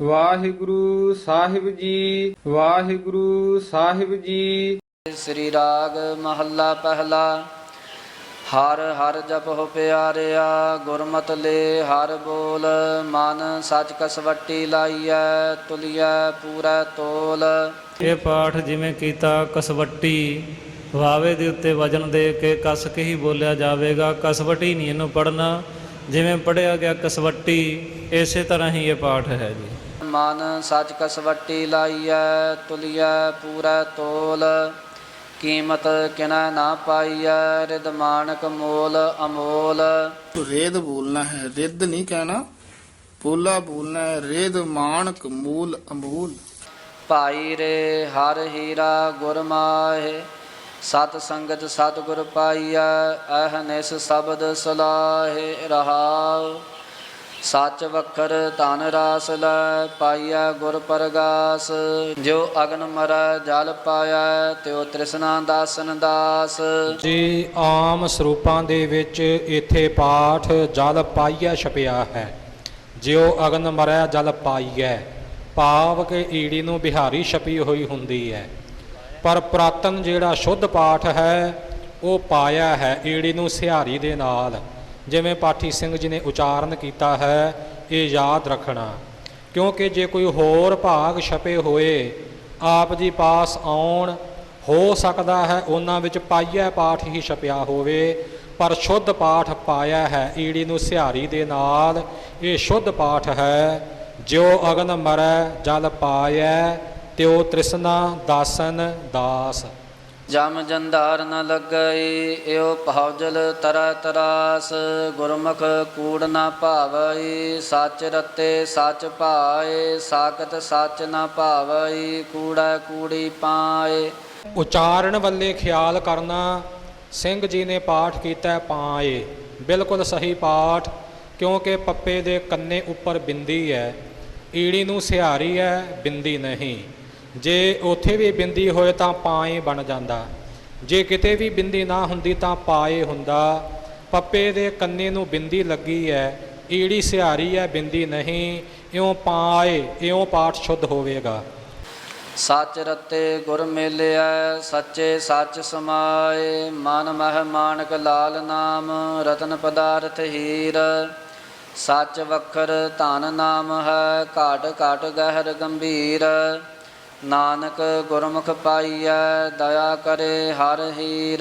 ਵਾਹਿਗੁਰੂ ਸਾਹਿਬ ਜੀ ਵਾਹਿਗੁਰੂ ਸਾਹਿਬ ਜੀ। ਸ੍ਰੀ ਰਾਗ ਮਹੱਲਾ ਪਹਿਲਾ ਹਰ ਹਰ ਜਪਹੁ ਪਿਆਰਿਆ ਗੁਰਮਤਿ ਲੈ ਹਰ ਬੋਲ ਮਨ ਸਚ ਕਸਵੱਟੀ ਲਾਈਐ ਤੁਲਿਐ ਪੂਰਾ ਤੋਲ। ਇਹ ਪਾਠ ਜਿਵੇਂ ਕੀਤਾ ਕਸਵੱਟੀ ਵਾਵੇ ਦੇ ਉੱਤੇ ਵਜਨ ਦੇ ਕੇ ਕਸ ਕੇ ਹੀ ਬੋਲਿਆ ਜਾਵੇਗਾ ਕਸਵੱਟੀ ਨਹੀਂ ਇਹਨੂੰ ਪੜਨਾ ਜਿਵੇਂ ਪੜਿਆ ਗਿਆ ਕਸਵੱਟੀ ਇਸੇ ਤਰ੍ਹਾਂ ਹੀ ਇਹ ਪਾਠ ਹੈ ਜੀ। ਮਨ ਸੱਚ ਕਸਵੱਟੀ ਲਾਈਐ ਤੁਲਿਐ ਪੂਰਾ ਤੋਲ। ਕੀਮਤ ਕਿਨਾ ਨਾ ਪਾਈਐ ਰਿਦ ਮਾਨਕ ਮੋਲ ਅਮੋਲ। ਰੇਦ ਬੋਲਣਾ ਹੈ ਰਿਦ ਨਹੀਂ ਕਹਿਣਾ। ਪੋਲਾ ਬੋਲਣਾ ਹੈ ਰੇਦ ਮਾਨਕ ਮੂਲ ਅਮੂਲ। ਭਾਈ ਰੇ ਹਰ ਹੀਰਾ ਗੁਰਮਾਹਿ ਸਤ ਸੰਗਤ ਸਤ ਗੁਰ ਪਾਈਐ ਅਹਨਿਸ ਸ਼ਬਦ ਸਲਾਹੇ ਰਹਾਉ। ਸੱਚ ਵਖਰ ਧਨ ਰਾਸ ਲੈ ਪਾਈਐ ਗੁਰ ਪਰਗਾਸ। ਜੋ ਅਗਨ ਮਰੈ ਜਲ ਪਾਇਆ ਤਿਉ ਤ੍ਰਿਸ਼ਨਾ ਦਾਸਨ ਦਾਸ। ਜੀ ਆਮ ਸਰੂਪਾਂ ਦੇ ਵਿੱਚ ਇੱਥੇ ਪਾਠ ਜਲ ਪਾਈਆ ਛਪਿਆ ਹੈ। ਜਿਉ ਅਗਨ ਮਰੈ ਜਲ ਪਾਈਐ, ਭਾਵ ਕਿ ਈੜੀ ਨੂੰ ਬਿਹਾਰੀ ਛਪੀ ਹੋਈ ਹੁੰਦੀ ਹੈ। ਪਰ ਪ੍ਰਾਤਨ ਜਿਹੜਾ ਸ਼ੁੱਧ ਪਾਠ ਹੈ, ਉਹ ਪਾਇਆ ਹੈ ਈੜੀ ਨੂੰ ਸਿਹਾਰੀ ਦੇ ਨਾਲ। ਜਿਵੇਂ ਪਾਠੀ ਸਿੰਘ ਜੀ ਨੇ ਉਚਾਰਨ ਕੀਤਾ ਹੈ, ਇਹ ਯਾਦ ਰੱਖਣਾ। ਕਿਉਂਕਿ ਜੇ ਕੋਈ ਹੋਰ ਭਾਗ ਛਪੇ ਹੋਏ, ਆਪ ਜੀ ਪਾਸ ਆਉਣ, ਹੋ ਸਕਦਾ ਹੈ ਉਹਨਾਂ ਵਿੱਚ ਪਾਈਆ ਪਾਠ ਹੀ ਛਪਿਆ ਹੋਵੇ, ਪਰ ਸ਼ੁੱਧ ਪਾਠ ਪਾਇਆ ਹੈ ਈੜੀ ਨੂੰ ਸਿਹਾਰੀ ਦੇ ਨਾਲ, ਇਹ ਸ਼ੁੱਧ ਪਾਠ ਹੈ, ਜਿਉ ਅਗਨ ਮਰੈ ਜਲ ਪਾਇਐ, ਤਿਉ ਤ੍ਰਿਸ਼ਨਾ ਦਾਸਨ ਦਾਸ। ਜਮ ਜੰਦਾਰ ਨ ਲੱਗਈ ਏਉ ਪਹੌਜਲ ਤਰਾ ਤਰਾਸ, ਗੁਰਮੁਖ ਕੂੜ ਨ ਭਾਵਈ, ਸੱਚ ਰਤੇ ਸੱਚ ਭਾਏ, ਸਾਖਤ ਸੱਚ ਨ ਭਾਵਈ, ਕੂੜਾ ਕੂੜੀ ਪਾਏ। ਉਚਾਰਨ ਵੱਲੇ ਖਿਆਲ ਕਰਨਾ, ਸਿੰਘ ਜੀ ਨੇ ਪਾਠ ਕੀਤਾ ਪਾਏ। ਬਿਲਕੁਲ ਸਹੀ ਪਾਠ, ਕਿਉਂਕਿ ਪੱਪੇ ਦੇ ਕੰਨੇ ਉੱਪਰ ਬਿੰਦੀ ਹੈ, ਈੜੀ ਨੂੰ ਸਿਹਾਰੀ ਹੈ, ਬਿੰਦੀ ਨਹੀਂ। ਜੇ ਉੱਥੇ ਵੀ ਬਿੰਦੀ ਹੋਏ ਤਾਂ ਪਾਏ ਬਣ ਜਾਂਦਾ। ਜੇ ਕਿਤੇ ਵੀ ਬਿੰਦੀ ਨਾ ਹੁੰਦੀ ਤਾਂ ਪਾਏ ਹੁੰਦਾ। ਪੱਪੇ ਦੇ ਕੰਨੇ ਨੂੰ ਬਿੰਦੀ ਲੱਗੀ ਹੈ ਈੜੀ ਸਿਹਾਰੀ ਹੈ ਬਿੰਦੀ ਨਹੀਂ। ਇਉਂ ਪਾਏ, ਇਉਂ ਪਾਠ ਸ਼ੁੱਧ ਹੋਵੇਗਾ। ਸੱਚ ਰਤੇ ਗੁਰ ਮੇਲਿਆ, ਸੱਚੇ ਸੱਚ ਸਮਾਏ। ਮਨ ਮਹਿ ਮਾਨਕ ਲਾਲ ਨਾਮ, ਰਤਨ ਪਦਾਰਥ ਹੀਰ। ਸੱਚ ਵਖਰ ਧਨ ਨਾਮ ਹੈ, ਘਾਟ ਘਾਟ ਗਹਿਰ ਗੰਭੀਰ। ਨਾਨਕ ਗੁਰਮੁਖ ਪਾਈਐ ਦਇਆ ਕਰੇ ਹਰ ਹੀਰ।